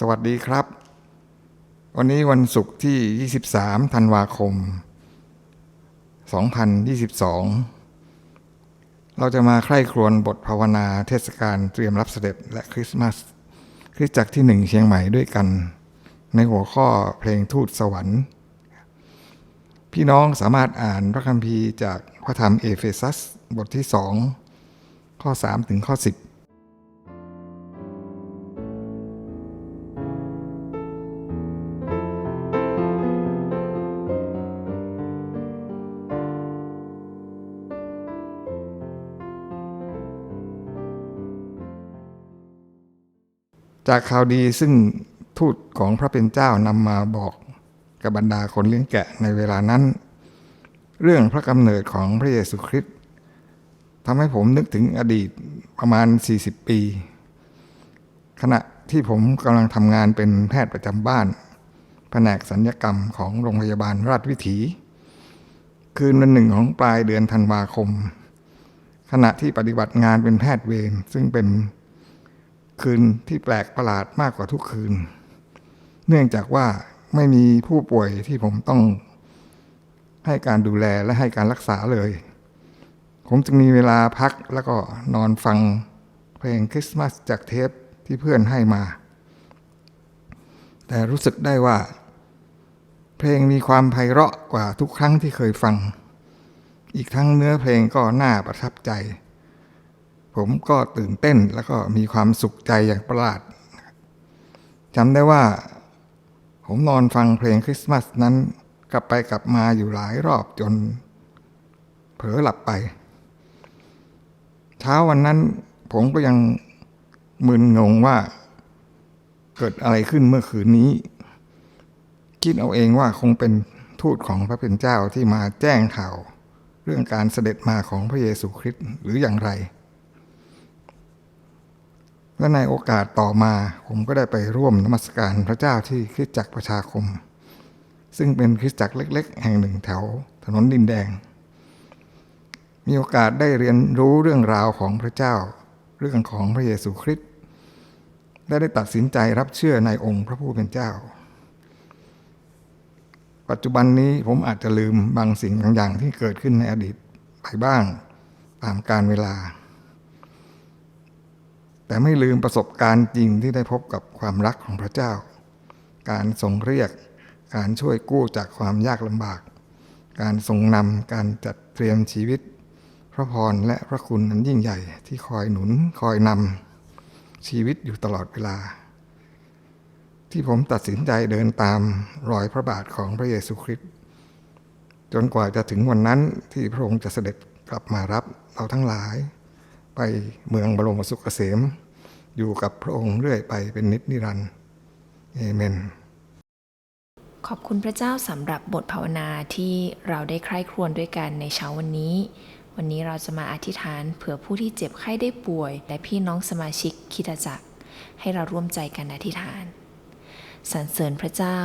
สวัสดีครับ วันนี้วันศุกร์ที่ 23 ธันวาคม 2022 เราจะมาใคร่ครวญบทภาวนาเทศกาลเตรียมรับเสด็จและคริสต์มาสคริสตจักรที่หนึ่งเชียงใหม่ด้วยกัน ในหัวข้อเพลงทูตสวรรค์ พี่น้องสามารถอ่านพระคัมภีร์จากพระธรรมเอเฟซัสบทที่สองข้อ 3 ถึงข้อ 10 จากข่าวดีซึ่งทูตของพระเป็นเจ้านำมาบอกกับบรรดาคนเลี้ยงแกะในเวลานั้น เรื่องพระกำเนิดของพระเยซูคริสต์ทำให้ผมนึกถึงอดีตประมาณ 40 ปี ขณะที่ผมกำลังทำงานเป็นแพทย์ประจำบ้าน แผนกสัญญกรรมของโรงพยาบาลราชวิถี คืนวันหนึ่งของปลายเดือนธันวาคม ขณะที่ปฏิบัติงานเป็นแพทย์เวรซึ่งเป็น คืนที่แปลกประหลาดมากกว่าทุกคืน เนื่องจากว่าไม่มีผู้ป่วยที่ผมต้องให้การดูแลและให้การรักษาเลย ผมจึงมีเวลาพักแล้วก็นอนฟังเพลงคริสต์มาสจากเทปที่เพื่อนให้มา แต่รู้สึกได้ว่า เพลงมีความไพเราะกว่าทุกครั้งที่เคยฟัง อีกทั้งเนื้อเพลงก็น่าประทับใจ ผมก็ตื่นเต้นแล้วก็มีความสุขใจอย่างประหลาดจำได้ว่า ผมนอนฟังเพลงคริสต์มาสนั้น กลับไปกลับมาอยู่หลายรอบจน เผลอหลับไป เช้าวันนั้นผมก็ยังมึนงงว่า เกิดอะไรขึ้นเมื่อคืนนี้ คิดเอาเองว่าคงเป็นทูตของพระเป็นเจ้าที่มาแจ้งข่าว เรื่องการเสด็จมาของพระเยซูคริสต์หรืออย่างไร และในโอกาสต่อมาผมก็ได้ไปร่วมนมัสการพระเจ้าที่คริสตจักรประชาคม ซึ่งเป็นคริสตจักรเล็ก ๆ แห่งหนึ่งแถวถนนดินแดง มีโอกาสได้เรียนรู้เรื่องราวของพระเจ้า เรื่องของพระเยซูคริสต์และได้ตัดสินใจรับเชื่อในองค์พระผู้เป็นเจ้า ปัจจุบันนี้ผมอาจจะลืมบางสิ่งบางอย่างที่เกิดขึ้นในอดีตไปบ้างตามการเวลา แต่ไม่ลืมประสบการณ์จริงที่ได้พบกับความรักของพระเจ้า การทรงเรียก การช่วยกู้จากความยากลำบาก การทรงนำการจัดเตรียมชีวิต พระพรและพระคุณอันยิ่งใหญ่ที่คอยหนุนคอยนำชีวิตอยู่ตลอดเวลา ที่ผมตัดสินใจเดินตามรอยพระบาทของพระเยซูคริสต์จนกว่าจะถึงวันนั้นที่พระองค์จะเสด็จกลับมารับเราทั้งหลาย ไปเมืองบรมสุขเกษม อยู่กับพระองค์เรื่อยไปเป็นนิจนิรันดร์เอเมน ขอบคุณพระเจ้าสำหรับบทภาวนาที่เราได้ใคร่ครวญด้วยกันในเช้าวันนี้ วันนี้เราจะมาอธิษฐานเผื่อผู้ที่เจ็บไข้ได้ป่วย และพี่น้องสมาชิกคิดจักร ให้เราร่วมใจกันอธิษฐานสรรเสริญพระเจ้า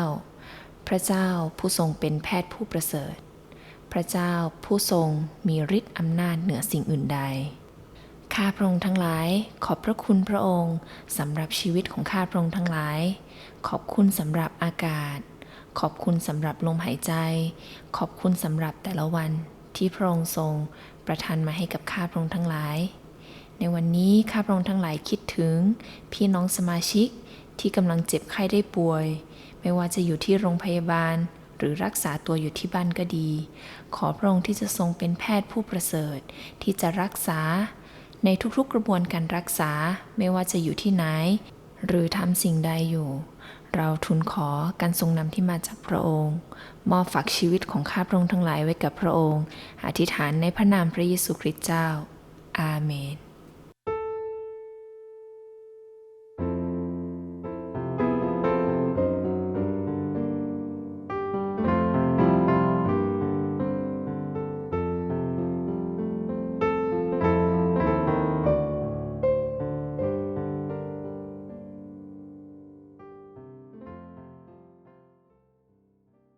พระเจ้าผู้ทรงเป็นแพทย์ผู้ประเสริฐ พระเจ้าผู้ทรงมีฤทธิ์อำนาจเหนือสิ่งอื่นใด ข้าพระองค์ทั้งหลาย ขอบพระคุณพระองค์สำหรับชีวิตของข้าพระองค์ทั้งหลาย ขอบคุณสำหรับอากาศ ขอบคุณสำหรับลมหายใจ ขอบคุณสำหรับแต่ละวันที่พระองค์ทรงประทานมาให้กับข้าพระองค์ทั้งหลาย ในวันนี้ข้าพระองค์ทั้งหลายคิดถึง พี่น้องสมาชิกที่กำลังเจ็บไข้ได้ป่วย ไม่ว่าจะอยู่ที่โรงพยาบาล หรือรักษาตัวอยู่ที่บ้านก็ดี ขอพระองค์ที่จะทรงเป็นแพทย์ผู้ประเสริฐ ที่จะรักษา ในทุกๆกระบวนการรักษาไม่ว่าจะอยู่ที่ไหน หรือทำสิ่งใดอยู่ เราทูลขอการทรงนำที่มาจากพระองค์ มอบฝากชีวิตของข้าพระองค์ทั้งหลายไว้กับพระองค์ อธิษฐานในพระนามพระเยซูคริสต์เจ้า อาเมน